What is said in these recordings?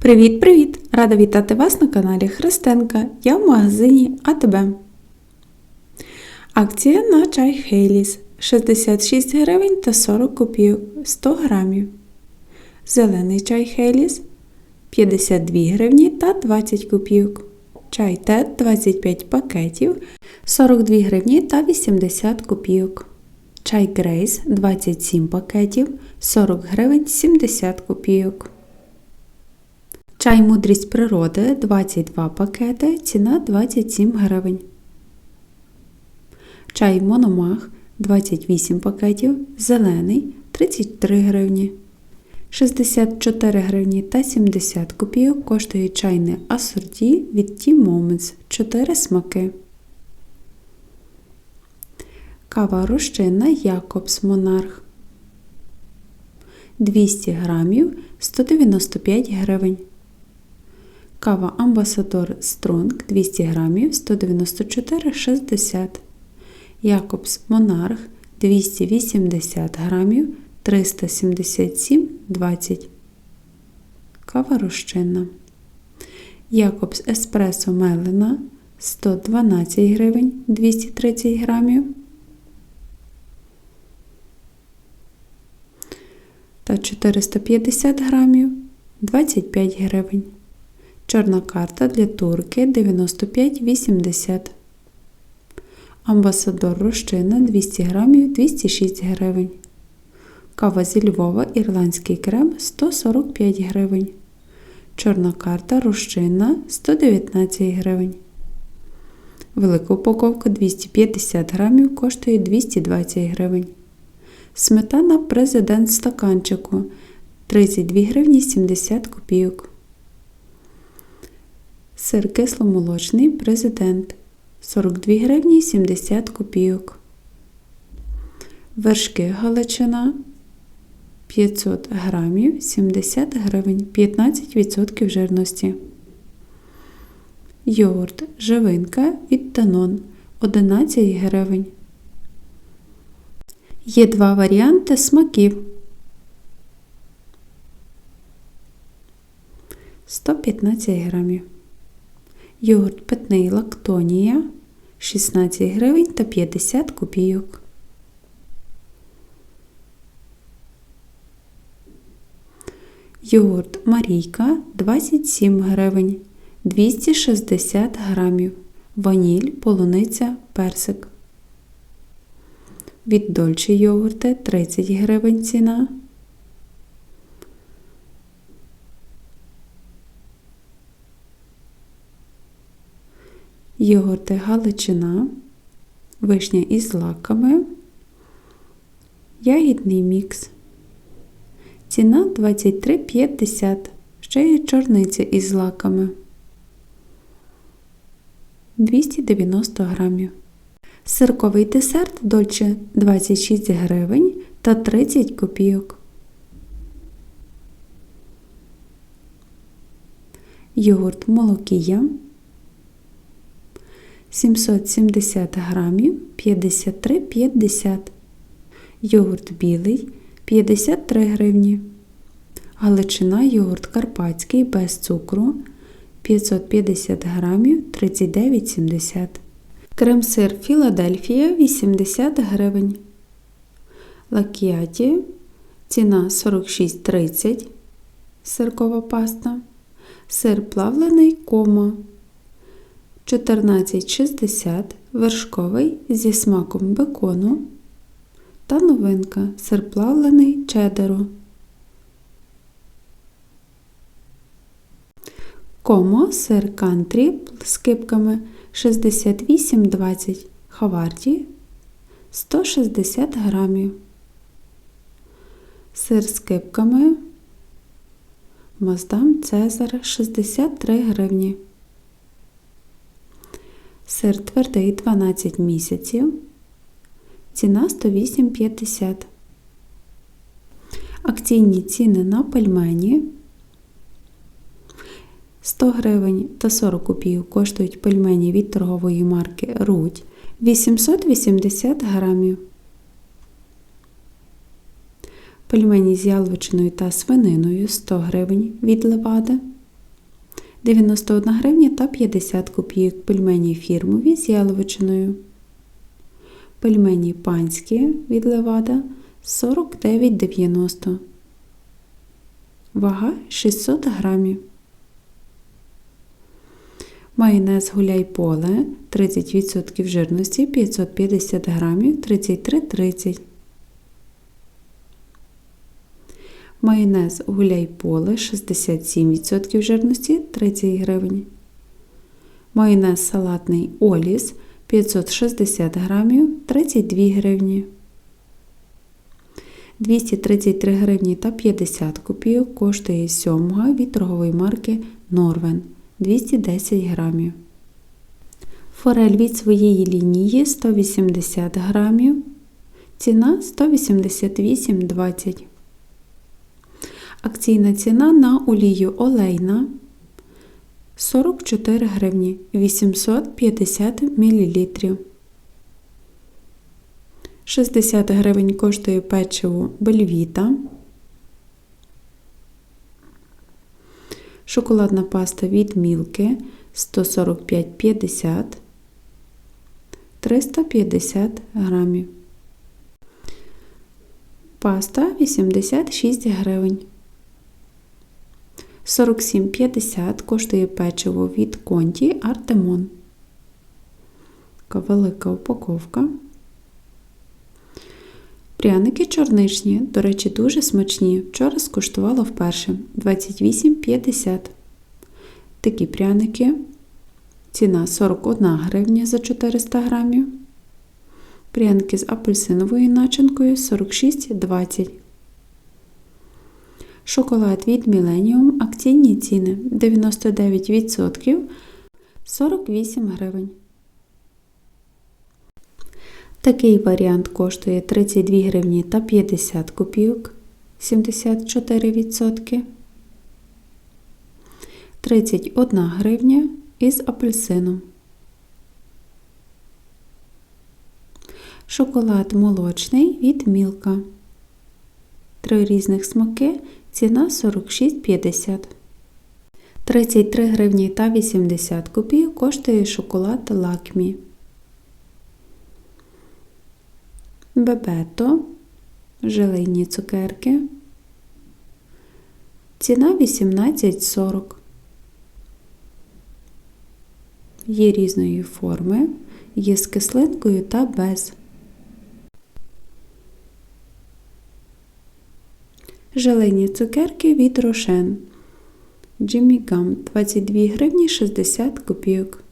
Привіт-привіт! Рада вітати вас на каналі Христенка. Я в магазині АТБ. Акція на чай Хейліс 66 гривень та 40 копійок 100 грамів. Зелений чай Хейліс 52 гривні та 20 копійок. Чай Тед 25 пакетів 42 гривні та 80 копійок. Чай Грейс 27 пакетів 40 гривень 70 копійок. Чай мудрість природи 22 пакети, ціна 27 гривень. Чай Мономах 28 пакетів, зелений 33 гривні. 64 гривні та 70 копійок коштує чайне асорті від Tea Moments 4 смаки. Кава розчинна Якобс Монарх 200 грамів 195 гривень. Кава Амбасадор Стронг 200 грамів 194,60 Якобс Монарх 280 грамів 377,20 Кава розчинна. Якобс Еспресо Мелена 112 гривень 230 грамів. Та 450 грамів 25 гривень. Чорна карта для турки 95,80. Амбасадор розчина 200 грамів 206 гривень. Кава зі Львова ірландський крем 145 гривень. Чорна карта розчинна 119 гривень. Велика упаковка 250 грамів коштує 220 гривень. Сметана президент стаканчику 32 гривні 70 копійок. Сир кисломолочний президент 42 гривні 70 копійок. Вершки Галичина 500 грамів 70 гривень 15% жирності. Йогурт живинка від Данон 11 гривень. Є два варіанти смаків. 115 грамів. Йогурт питний лактонія 16 гривень та 50 копійок. Йогурт Марійка 27 гривень 260 грамів. Ваніль, полуниця, персик. Від Дольче йогурти 30 гривень ціна. Йогурти Галичина, вишня із злаками, ягідний мікс. Ціна 23,50. Ще є чорниця із злаками. 290 грамів. Сирковий десерт Дольче 26 гривень та 30 копійок. Йогурт молокія 770 грамів 53,50. Йогурт білий 53 гривні. Галичина йогурт карпатський без цукру 550 грамів 39,70. Крем-сир Філадельфія 80 гривень. Лакіаті ціна 46,30 сиркова паста. Сир плавлений кома 14,60 вершковий зі смаком бекону. Та новинка сир плавлений чедеру. Комо сир кантрі з кипками 68,20 Хаварді 160 грамів. Сир з кипками Маздам Цезар 63 гривні. Сир твердий 12 місяців. Ціна 108,50. Акційні ціни на пельмені 100 гривень та 40 копійок коштують пельмені від торгової марки Рудь 880 грамів. Пельмені з яловичиною та свининою 100 гривень від левади. 91 гривня та 50 копійок. Пельмені фірмові з яловичиною. Пельмені панські від Левада 49,90. Вага 600 грамів. Майонез гуляй поле 30% жирності 550 грамів 33,30. Майонез гуляй поле 67% жирності 30 гривень. Майонез салатний Оліс 560 грамів 32 гривні. 233 гривні та 50 копійок коштує сьомга від торгової марки Норвен 210 грамів. Форель від своєї лінії 180 грамів. Ціна 188,20. Акційна ціна на олію олейна 44 гривні 850 мл. 60 гривень коштує печиво бельвіта. Шоколадна паста від Мілки 145,50 350 грамів. Паста 86 гривень. 47,50 коштує печиво від Конті Артемон. Така велика упаковка. Пряники чорничні, до речі, дуже смачні. Вчора скуштувала вперше 28,50. Такі пряники. Ціна 41 гривня за 400 грамів. Пряники з апельсиновою начинкою 46,20. Шоколад від Millennium. Акційні ціни 99% 48 гривень. Такий варіант коштує 32 гривні та 50 копійок 74%. 31 гривня із апельсином. Шоколад молочний від Мілка. Три різних смаки. Ціна 46,50. 33 гривні та 80 копійок коштує шоколад Лакмі. Бебето, желейні цукерки. Ціна 18,40. Є різної форми, є з кислинкою та без. Желейні цукерки від Рошен. Джиммі Гам 22 гривні 60 копійок.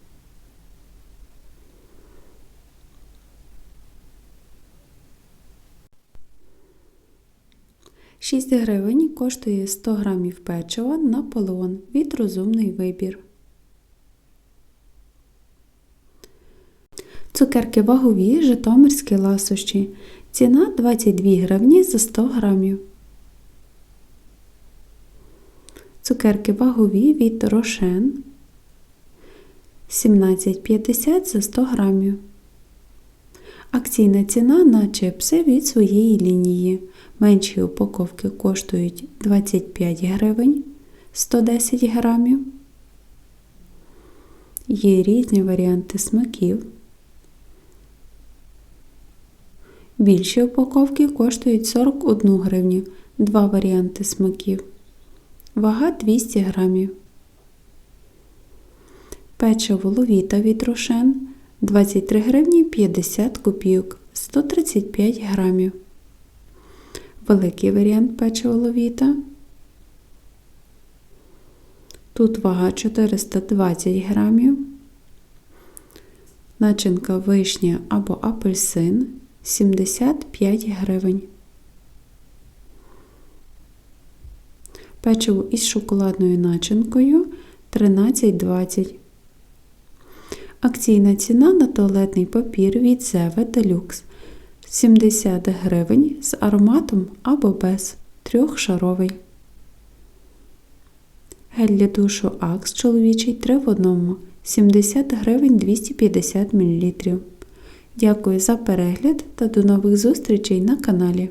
Шість гривень коштує 100 грамів печива Наполеон від розумний вибір. Цукерки вагові Житомирські ласощі. Ціна 22 гривні за 100 грамів. Цукерки вагові від Рошен 17,50 за 100 грамів. Акційна ціна на чипси від своєї лінії. Менші упаковки коштують 25 гривень 110 грамів. Є різні варіанти смаків. Більші упаковки коштують 41 гривню. Два варіанти смаків. Вага 200 грамів. Печиво ловіта від рошен 23 гривні 50 копійок 135 грамів. Великий варіант печива ловіта. Тут вага 420 грамів. Начинка вишня або апельсин 75 гривень. Печиво із шоколадною начинкою 13,20. Акційна ціна на туалетний папір від Зеве Deluxe 70 гривень з ароматом або без трьохшаровий. Гель для душу Акс чоловічий 3 в 1 70 гривень 250 мл. Дякую за перегляд та до нових зустрічей на каналі.